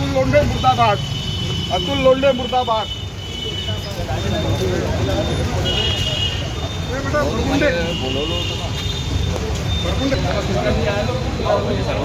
अतुल लोंढे मुर्दाबाद. अतुल लोंढे मुर्दाबाद. सर्व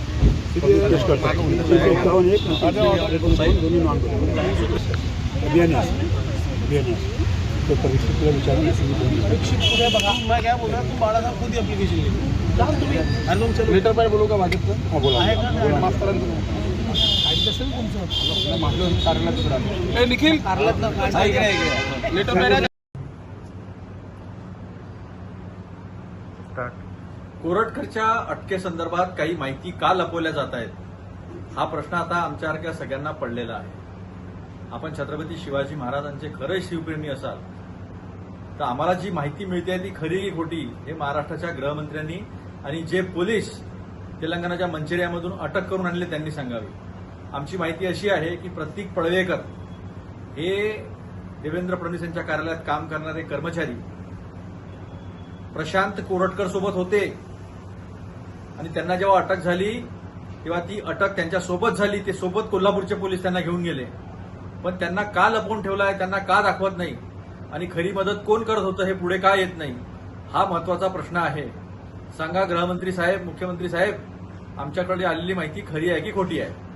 एकावन्न लेटर पाय बोलू का भाजपचं बोला आहे का तुमचं ए निखिल लेटर कोरटकरच्या अटकेसंदर्भात काही माहिती का लपवल्या जात आहेत? हा प्रश्न आता आमच्यासारख्या सगळ्यांना पडलेला आहे. आपण छत्रपती शिवाजी महाराजांचे खरे शिवप्रेमी असाल तर आम्हाला जी माहिती मिळते ती खरी की खोटी हे महाराष्ट्राच्या गृहमंत्र्यांनी आणि जे पोलीस तेलंगणाच्या मंचेरियामधून अटक करून आणले त्यांनी सांगावी. आमची माहिती अशी आहे की प्रतीक पळवेकर हे देवेंद्र फडणवीस यांच्या कार्यालयात काम करणारे कर्मचारी प्रशांत कोरटकर सोबत होते. आणि त्यांना जेव्हा अटक झाली तेव्हा ती अटक त्यांच्यासोबत झाली. ते सोबत कोल्हापूरचे पोलीस त्यांना घेऊन गेले. पण त्यांना का लपवून ठेवला आहे त्यांना का दाखवत नाही? आणि खरी मदत कोण करत होतं हे पुढे का येत नाही? हा महत्त्वाचा प्रश्न आहे. सांगा गृहमंत्री साहेब मुख्यमंत्री साहेब आमच्याकडे आलेली माहिती खरी आहे की खोटी आहे?